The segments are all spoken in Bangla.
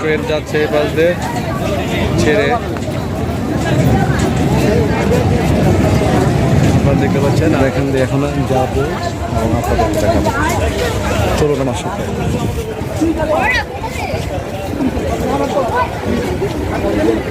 ট্রেন যাচ্ছে এই পাশ দিয়ে ছেড়ে। দেখতে পাচ্ছেন আর এখান দিয়ে এখন যাব এবং আপনাদের দেখাবো। সাথে। এরপরে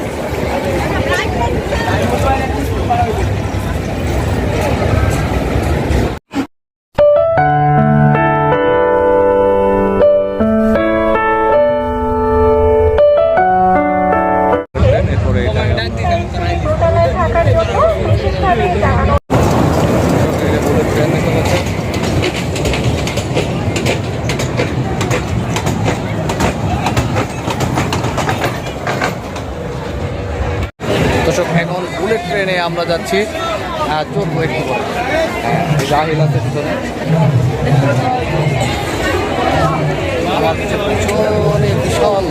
আমরা যাচ্ছি চড়বো একটু পরে রাহিল আছে পিছনে পিছনে বিশাল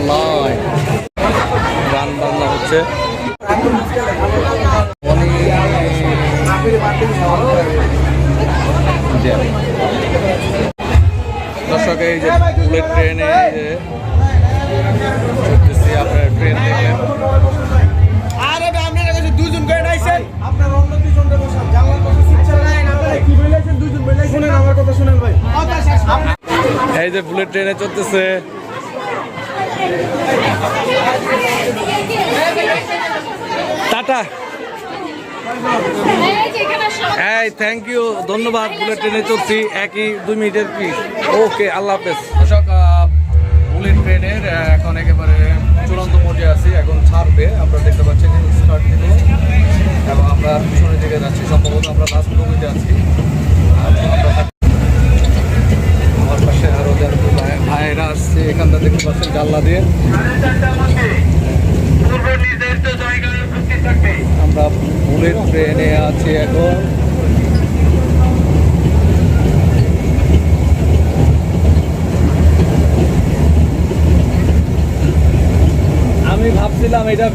গান বাজনা হচ্ছে। দর্শক, এই যে ট্রেনে আপনার ট্রেন দেখলেন। আপনার অন্য দুজনটা বসান জানলার পাশে সিট নাই না কি বলেছেন? দুজন বলে শুনেন আমার কথা শুনেন ভাই। এই যে বুলেট ট্রেনে চলতেছে। টাটা। এই থ্যাংক ইউ ধন্যবাদ বুলেট ট্রেনে চলছি একই দুই মিনিটের পিস ওকে আল্লাহ হাফেজ। দর্শক আহ, বুলেট ট্রেনের এখন একেবারে চূড়ান্ত পর্যায়ে আছি। এখন ছাড়বে আপনারা দেখতে পাচ্ছেন স্টার্ট দিল এবং আমরা পিছনের দিকে যাচ্ছি, সম্ভবত আমরা লাস্ট মুভিতে আছি। আমার পাশে আরও যারা ভাই- ভাইয়েরা আসছে এখানটা দেখতে পাচ্ছেন জানলা দিয়ে। আমরা বুলেট ট্রেনে আছি এখন। আমি ভাবছিলাম এটা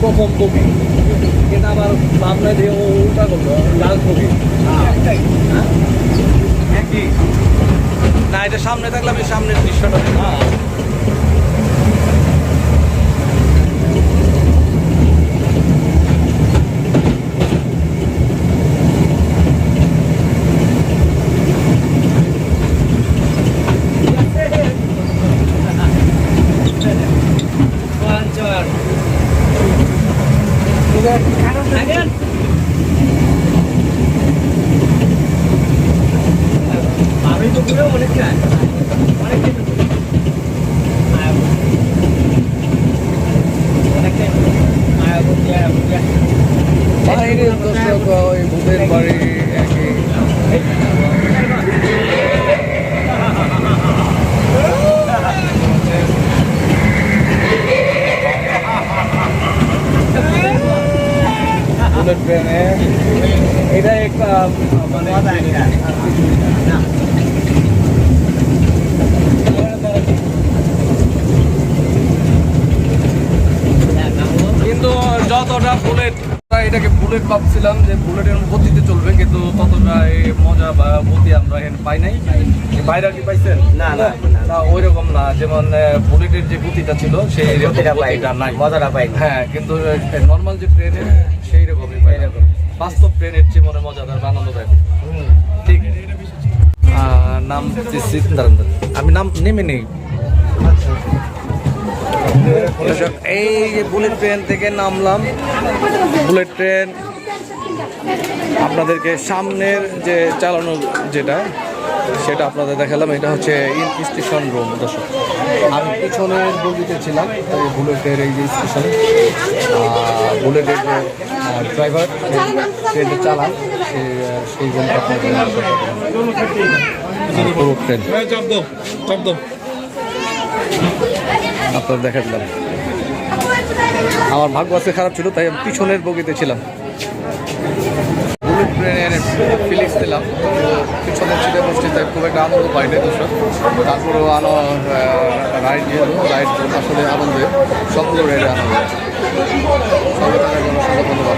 প্রথম কবি কিন্তু আমার ভাবনা দিয়ে ও উল্টা করল লাল কবি একই। না এটা সামনে থাকলে আমি সামনের দৃশ্যটা দেখব। আমি তো পুরো অনেক অনেক কিছু বাইরের দর্শক ওই ভূতের বাড়ি একই ট্রেনে কিন্তু যতটা বুলেট এটাকে বুলেট ভাবছিলাম যে বুলেটের গতিতে চলবে কিন্তু ততটা এই মজা বা গতি আমরা এখানে পাই নাই। বাইরে কি পাইছেন? না, না, না ওই রকম না। যেমন বুলেটের যে গতিটা ছিল সেই রকম গতিটা নাই। মজাটা পাই হ্যাঁ কিন্তু নর্মাল যে ট্রেনের সেই রকমই বাস্তব ট্রেনের চেয়ে মনে মজাদার বা আনন্দদায়ক। ঠিক। নাম। আমি নাম নেমে নেই। এই যে বুলেট ট্রেন থেকে নামলাম। বুলেট ট্রেন আপনাদেরকে সামনের যে চালানো যেটা, সেটা আপনাদের দেখালাম। এটা হচ্ছে স্টেশন রুম দর্শক। আমি পিছনের বগিতে ছিলাম বুলেটের এই যে স্টেশন বুলেটের যে ড্রাইভার ট্রেনটা চালান সে সেই জন্য পুরো ট্রেন আপনার দেখা দিলাম। আমার ভাগ্য আছে খারাপ ছিল তাই আমি পিছনের বগিতে ছিলাম। ট্রেনের ফিলিংস দিলাম। তো পিছনের সিটে বসছি তাই খুব একটা আনন্দ পাইনি দর্শক। তারপরেও আনো রাইড যেহেতু রাইড আসলে আনন্দে। সবগুলো রাইডে আনন্দ। সঙ্গে থাকার জন্য সবাই ধন্যবাদ